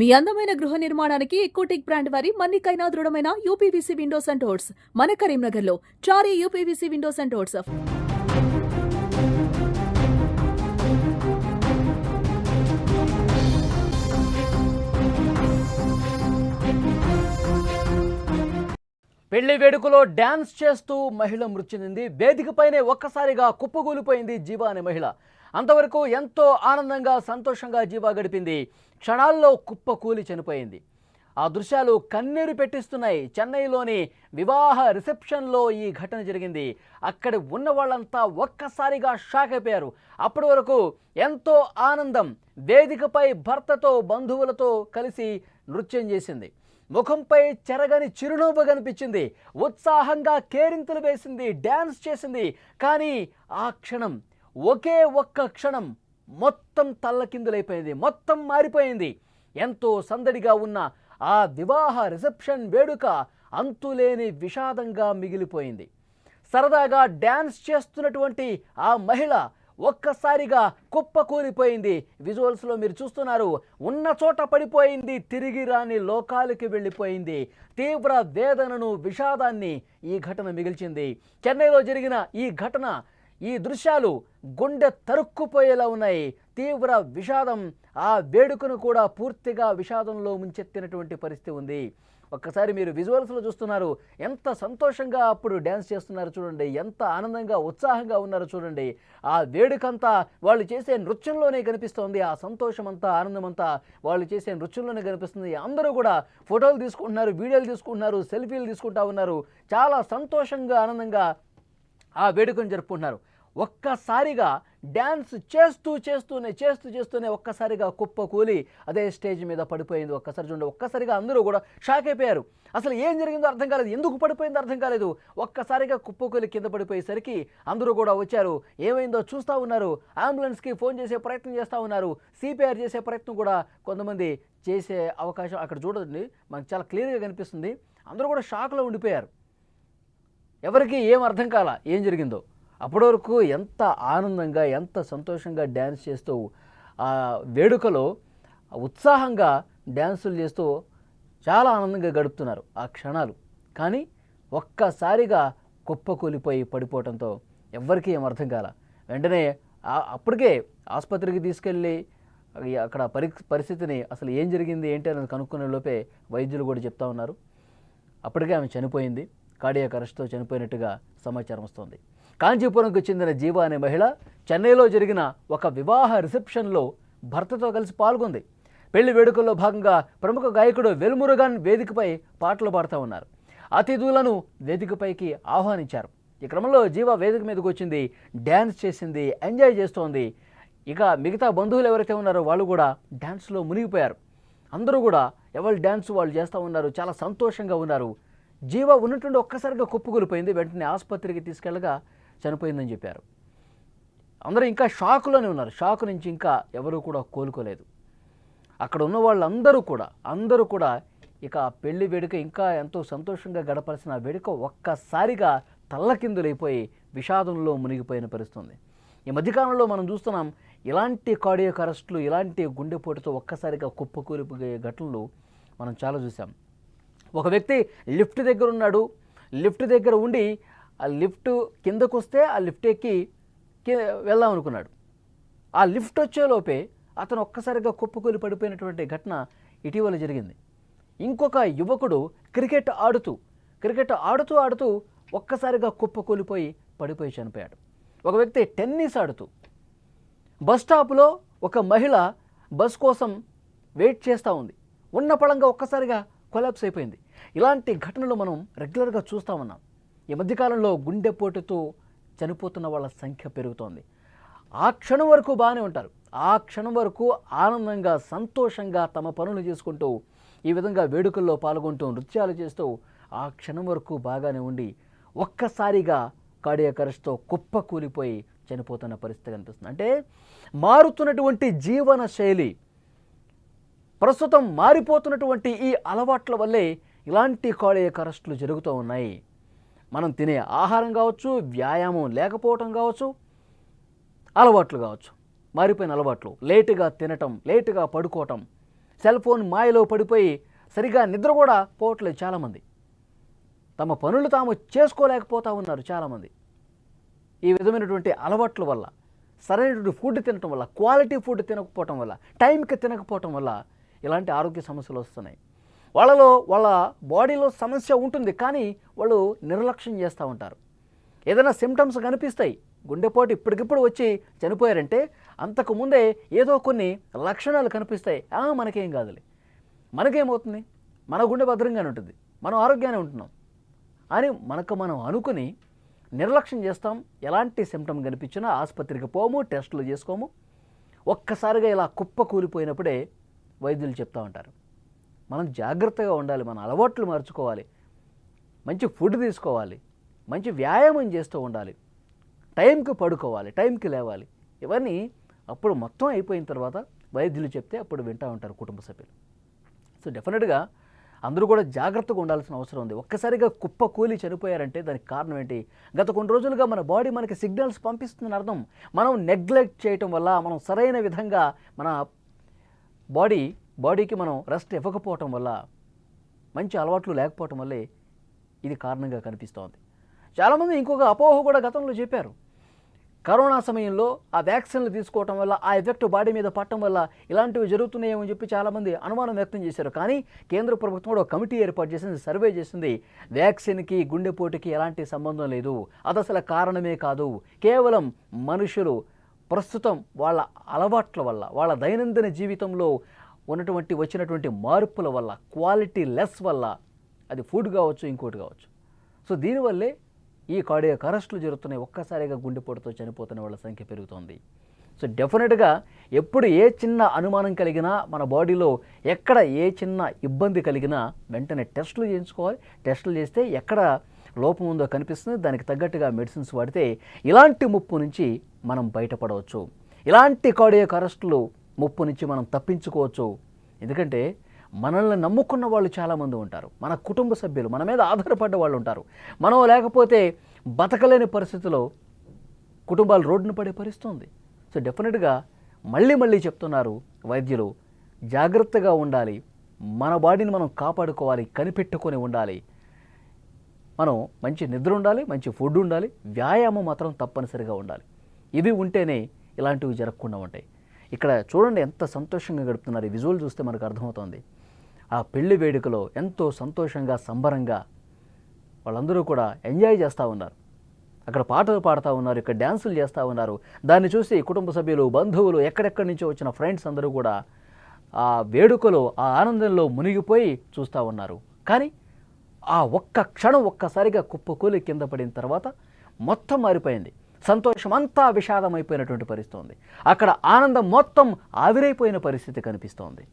మీ అందమైన గృహ నిర్మాణానికి ఎకోటెక్ బ్రాండ్ వారి మన్నికైనా దృఢమైన యూపీవీసీ విండోస్ అండ్ డోర్స్ మన కరీంనగర్లో Chari UPVC windows and doors. పెళ్ళి వేడుకలో డ్యాన్స్ చేస్తూ మహిళ మృతి చెందింది వేదికపైనే ఒక్కసారిగా కుప్పగూలిపోయింది జీవా అనే మహిళ. అంతవరకు ఎంతో ఆనందంగా సంతోషంగా జీవా గడిపింది. క్షణాల్లో కుప్ప కూలి చనిపోయింది. ఆ దృశ్యాలు కన్నీరు పెట్టిస్తున్నాయి. చెన్నైలోని వివాహ రిసెప్షన్లో ఈ ఘటన జరిగింది. అక్కడ ఉన్న వాళ్ళంతా ఒక్కసారిగా షాక్ అయిపోయారు. అప్పటి వరకు ఎంతో ఆనందం వేదికపై భర్తతో బంధువులతో కలిసి నృత్యం చేసింది. ముఖంపై చెరగని చిరునవ్వు కనిపించింది. ఉత్సాహంగా కేరింతలు వేసింది డ్యాన్స్ చేసింది. కానీ ఆ క్షణం ఒకే ఒక్క క్షణం మొత్తం తల్లకిందులైపోయింది మొత్తం మారిపోయింది. ఎంతో సందడిగా ఉన్న ఆ వివాహ రిసెప్షన్ వేడుక అంతులేని విషాదంగా మిగిలిపోయింది. సరదాగా డ్యాన్స్ చేస్తున్నటువంటి ఆ మహిళ ఒక్కసారిగా కుప్పకూలిపోయింది. విజువల్స్లో మీరు చూస్తున్నారు ఉన్న చోట పడిపోయింది తిరిగి రాని లోకాలకి వెళ్ళిపోయింది. తీవ్ర వేదనను విషాదాన్ని ఈ ఘటన మిగిల్చింది. చెన్నైలో జరిగిన ఈ ఘటన ఈ దృశ్యాలు గుండె తరుక్కుపోయేలా ఉన్నాయి. తీవ్ర విషాదం ఆ వేడుకను కూడా పూర్తిగా విషాదంలో ముంచెత్తినటువంటి పరిస్థితి ఉంది. ఒక్కసారి మీరు విజువల్స్లో చూస్తున్నారు. ఎంత సంతోషంగా అప్పుడు డ్యాన్స్ చేస్తున్నారు చూడండి. ఎంత ఆనందంగా ఉత్సాహంగా ఉన్నారో చూడండి. ఆ వేడుకంతా వాళ్ళు చేసే నృత్యంలోనే కనిపిస్తోంది. ఆ సంతోషం అంతా ఆనందం అంతా వాళ్ళు చేసే నృత్యంలోనే కనిపిస్తుంది. అందరూ కూడా ఫోటోలు తీసుకుంటున్నారు వీడియోలు తీసుకుంటున్నారు సెల్ఫీలు తీసుకుంటా ఉన్నారు. చాలా సంతోషంగా ఆనందంగా ఆ వేడుకను జరుపుకుంటున్నారు. ఒక్కసారిగా డ్యాన్స్ చేస్తూ చేస్తూనే చేస్తూ చేస్తూనే ఒక్కసారిగా కుప్ప కూలి అదే స్టేజ్ మీద పడిపోయింది. ఒక్కసారి చూడండి ఒక్కసారిగా అందరూ కూడా షాక్ అయిపోయారు. అసలు ఏం జరిగిందో అర్థం కాలేదు. ఎందుకు పడిపోయిందో అర్థం కాలేదు. ఒక్కసారిగా కుప్ప కూలి కింద పడిపోయేసరికి అందరూ కూడా వచ్చారు. ఏమైందో చూస్తూ ఉన్నారు. అంబులెన్స్కి ఫోన్ చేసే ప్రయత్నం చేస్తూ ఉన్నారు. సిపిఆర్ చేసే ప్రయత్నం కూడా కొంతమంది చేసే అవకాశం అక్కడ చూడండి మనకు చాలా క్లియర్గా కనిపిస్తుంది. అందరూ కూడా షాక్లో ఉండిపోయారు. ఎవరికి ఏం అర్థం కాల ఏం జరిగిందో. అప్పటి వరకు ఎంత ఆనందంగా ఎంత సంతోషంగా డ్యాన్స్ చేస్తూ ఆ వేడుకలో ఉత్సాహంగా డ్యాన్సులు చేస్తూ చాలా ఆనందంగా గడుపుతున్నారు ఆ క్షణాలు. కానీ ఒక్కసారిగా కుప్పకూలిపోయి పడిపోవడంతో ఎవ్వరికీ ఏం అర్థం కాల. వెంటనే అప్పటికే ఆసుపత్రికి తీసుకెళ్ళి అక్కడ పరి పరిస్థితిని అసలు ఏం జరిగింది ఏంటి అని కనుక్కునే లోపే వైద్యులు కూడా చెప్తా ఉన్నారు. అప్పటికే ఆమె చనిపోయింది. కార్డియాక్ అరెస్ట్తో చనిపోయినట్టుగా సమాచారం వస్తోంది. కాంచీపురంకు చెందిన జీవ అనే మహిళ చెన్నైలో జరిగిన ఒక వివాహ రిసెప్షన్లో భర్తతో కలిసి పాల్గొంది. పెళ్ళి వేడుకల్లో భాగంగా ప్రముఖ గాయకుడు వెల్మురుగన్ వేదికపై పాటలు పాడుతూ ఉన్నారు. అతిథులను వేదికపైకి ఆహ్వానించారు. ఈ క్రమంలో జీవ వేదిక మీదకు వచ్చింది డ్యాన్స్ చేసింది ఎంజాయ్ చేస్తోంది. ఇక మిగతా బంధువులు ఎవరైతే ఉన్నారో వాళ్ళు కూడా డ్యాన్స్లో మునిగిపోయారు. అందరూ కూడా ఎవరి డ్యాన్స్ వాళ్ళు చేస్తూ ఉన్నారు చాలా సంతోషంగా ఉన్నారు. జీవ ఉన్నట్టుండి ఒక్కసారిగా కుప్పకూలిపోయింది వెంటనే ఆసుపత్రికి తీసుకెళ్ళగా చనిపోయిందని చెప్పారు. అందరూ ఇంకా షాకులోనే ఉన్నారు. షాక్ నుంచి ఇంకా ఎవరూ కూడా కోలుకోలేదు. అక్కడ ఉన్న వాళ్ళందరూ కూడా అందరూ కూడా ఇక ఆ పెళ్ళి వేడుక ఇంకా ఎంతో సంతోషంగా గడపాల్సిన ఆ వేడుక ఒక్కసారిగా తల్లకిందులైపోయి విషాదంలో మునిగిపోయిన పరిస్థితుంది. ఈ మధ్యకాలంలో మనం చూస్తున్నాం ఇలాంటి కార్డియక్ అరెస్టులు ఇలాంటి గుండెపోటుతో ఒక్కసారిగా కుప్పకూలిపోయే ఘటనలు మనం చాలా చూసాం ఒక వ్యక్తి లిఫ్ట్ దగ్గర ఉన్నాడు లిఫ్ట్ దగ్గర ఉండి ఆ లిఫ్ట్ కిందకు వస్తే ఆ లిఫ్ట్ ఎక్కి వెళ్దామనుకున్నాడు వెళ్దాం అనుకున్నాడు. ఆ లిఫ్ట్ వచ్చేలోపే అతను ఒక్కసారిగా కుప్పకూలి పడిపోయినటువంటి ఘటన ఇటీవల జరిగింది. ఇంకొక యువకుడు క్రికెట్ ఆడుతూ క్రికెట్ ఆడుతూ ఆడుతూ ఒక్కసారిగా కుప్పకూలిపోయి పడిపోయి చనిపోయాడు. ఒక వ్యక్తి టెన్నిస్ ఆడుతూ బస్ స్టాప్లో ఒక మహిళ బస్ కోసం వెయిట్ చేస్తూ ఉంది. ఉన్న పళంగా ఒక్కసారిగా కొలాప్స్ అయిపోయింది. ఇలాంటి ఘటనలు మనం రెగ్యులర్గా చూస్తూ ఉన్నాం. ఈ మధ్యకాలంలో గుండెపోటుతో చనిపోతున్న వాళ్ళ సంఖ్య పెరుగుతోంది. ఆ క్షణం వరకు బాగానే ఉంటారు. ఆ క్షణం వరకు ఆనందంగా సంతోషంగా తమ పనులు చేసుకుంటూ ఈ విధంగా వేడుకల్లో పాల్గొంటూ నృత్యాలు చేస్తూ ఆ క్షణం వరకు బాగానే ఉండి ఒక్కసారిగా కార్డియాక్ కుప్ప కూలిపోయి చనిపోతున్న పరిస్థితి కనిపిస్తుంది. అంటే మారుతున్నటువంటి జీవన శైలి ప్రస్తుతం మారిపోతున్నటువంటి ఈ అలవాట్ల వల్లే ఇలాంటి కార్డియాక్ అరెస్టులు జరుగుతూ ఉన్నాయి. మనం తినే ఆహారం కావచ్చు వ్యాయామం లేకపోవటం కావచ్చు అలవాట్లు కావచ్చు. మారిపోయిన అలవాట్లు. లేటుగా తినటం లేటుగా పడుకోవటం. సెల్ ఫోన్ మాయలో పడిపోయి సరిగా నిద్ర కూడా పోవట్లేదు చాలామంది. తమ పనులు తాము చేసుకోలేకపోతూ ఉన్నారు చాలామంది. ఈ విధమైనటువంటి అలవాట్ల వల్ల సరైనటువంటి ఫుడ్ తినటం వల్ల క్వాలిటీ ఫుడ్ తినకపోవటం వల్ల టైంకి తినకపోవటం వల్ల ఇలాంటి ఆరోగ్య సమస్యలు వస్తున్నాయి. వాళ్ళలో వాళ్ళ బాడీలో సమస్య ఉంటుంది కానీ వాళ్ళు నిర్లక్ష్యం చేస్తూ ఉంటారు. ఏదైనా సిమ్టమ్స్ కనిపిస్తాయి. గుండెపోటు ఇప్పటికిప్పుడు వచ్చి చనిపోయారంటే అంతకుముందే ఏదో కొన్ని లక్షణాలు కనిపిస్తాయి. "ఆ, మనకేం కాదులే. మనకేమవుతుంది? మన గుండె భద్రంగానే ఉంటుంది. మనం ఆరోగ్యాన్ని ఉంటున్నాం. అని మనకు మనం అనుకుని నిర్లక్ష్యం చేస్తాం. ఎలాంటి సిమ్టమ్ కనిపించినా ఆసుపత్రికి పోము టెస్టులు చేసుకోము. ఒక్కసారిగా ఇలా కుప్ప కూలిపోయినప్పుడే వైద్యులు చెప్తా ఉంటారు. మనం జాగ్రత్తగా ఉండాలి మన అలవాట్లు మార్చుకోవాలి మంచి ఫుడ్ తీసుకోవాలి మంచి వ్యాయామం చేస్తూ ఉండాలి టైంకి పడుకోవాలి టైంకి లేవాలి ఇవన్నీ అప్పుడు మొత్తం అయిపోయిన తర్వాత వైద్యులు చెప్తే అప్పుడు వింటూ ఉంటారు కుటుంబ సభ్యులు. సో డెఫినెట్గా అందరూ కూడా జాగ్రత్తగా ఉండాల్సిన అవసరం ఉంది. ఒక్కసారిగా కుప్ప కూలి చనిపోయారంటే దానికి కారణం ఏంటి? గత కొన్ని రోజులుగా మన బాడీ మనకి సిగ్నల్స్ పంపిస్తుందని అర్థం. మనం నెగ్లెక్ట్ చేయటం వల్ల మనం సరైన విధంగా మన బాడీ బాడీకి మనం రెస్ట్ ఇవ్వకపోవటం వల్ల మంచి అలవాట్లు లేకపోవటం వల్లే ఇది కారణంగా కనిపిస్తోంది. చాలామంది ఇంకొక అపోహ కూడా గతంలో చెప్పారు. కరోనా సమయంలో ఆ వ్యాక్సిన్లు తీసుకోవటం వల్ల ఆ ఎఫెక్ట్ బాడీ మీద పట్టడం వల్ల ఇలాంటివి జరుగుతున్నాయేమో అని చెప్పి చాలామంది అనుమానం వ్యక్తం చేశారు. కానీ కేంద్ర ప్రభుత్వం కూడా ఒక కమిటీ ఏర్పాటు చేసింది సర్వే చేసింది. వ్యాక్సిన్కి గుండెపోటుకి ఎలాంటి సంబంధం లేదు. అది అసలు కారణమే కాదు. కేవలం మనుషులు ప్రస్తుతం వాళ్ళ అలవాట్ల వల్ల వాళ్ళ దైనందిన జీవితంలో ఉన్నటువంటి వచ్చినటువంటి మార్పుల వల్ల క్వాలిటీ లెస్ వల్ల అది ఫుడ్ కావచ్చు ఇంకోటి కావచ్చు. సో దీనివల్లే ఈ కార్డియాక్ అరెస్టులు జరుగుతున్నాయి. ఒక్కసారిగా గుండెపోటుతో చనిపోతున్న వాళ్ళ సంఖ్య పెరుగుతోంది. సో డెఫినెట్గా ఎప్పుడు ఏ చిన్న అనుమానం కలిగినా మన బాడీలో ఎక్కడ ఏ చిన్న ఇబ్బంది కలిగినా వెంటనే టెస్టులు చేయించుకోవాలి. టెస్టులు చేస్తే ఎక్కడ లోపం ఉందో కనిపిస్తుంది. దానికి తగ్గట్టుగా మెడిసిన్స్ వాడితే ఇలాంటి ముప్పు నుంచి మనం బయటపడవచ్చు. ఇలాంటి కార్డియాక్ అరెస్టులు ముప్పు నుంచి మనం తప్పించుకోవచ్చు. ఎందుకంటే మనల్ని నమ్ముకున్న వాళ్ళు చాలామంది ఉంటారు. మన కుటుంబ సభ్యులు మన మీద ఆధారపడ్డ వాళ్ళు ఉంటారు. మనం లేకపోతే బతకలేని పరిస్థితిలో కుటుంబాలు రోడ్డున పడే పరిస్థితి ఉంది సో డెఫినెట్గా మళ్ళీ మళ్ళీ చెప్తున్నారు వైద్యులు జాగ్రత్తగా ఉండాలి. మన బాడీని మనం కాపాడుకోవాలి కనిపెట్టుకొని ఉండాలి. మనం మంచి నిద్ర ఉండాలి మంచి ఫుడ్ ఉండాలి వ్యాయామం మాత్రం తప్పనిసరిగా ఉండాలి. ఇవి ఉంటేనే ఇలాంటివి జరగకుండా ఉంటాయి. ఇక్కడ చూడండి ఎంత సంతోషంగా గడుపుతున్నారు. ఈ విజువల్ చూస్తే మనకు అర్థమవుతోంది. ఆ పెళ్ళి వేడుకలో ఎంతో సంతోషంగా సంబరంగా వాళ్ళందరూ కూడా ఎంజాయ్ చేస్తూ ఉన్నారు. అక్కడ పాటలు పాడుతూ ఉన్నారు ఇక్కడ డ్యాన్సులు చేస్తూ ఉన్నారు. దాన్ని చూసి కుటుంబ సభ్యులు బంధువులు ఎక్కడెక్కడి నుంచో వచ్చిన ఫ్రెండ్స్ అందరూ కూడా ఆ వేడుకలో ఆ ఆనందంలో మునిగిపోయి చూస్తూ ఉన్నారు. కానీ ఆ ఒక్క క్షణం ఒక్కసారిగా కుప్పకూలి కింద పడిన తర్వాత మొత్తం మారిపోయింది. సంతోషం అంతా విషాదమైపోయినటువంటి పరిస్థితి ఉంది. అక్కడ ఆనందం మొత్తం ఆవిరైపోయిన పరిస్థితి కనిపిస్తోంది.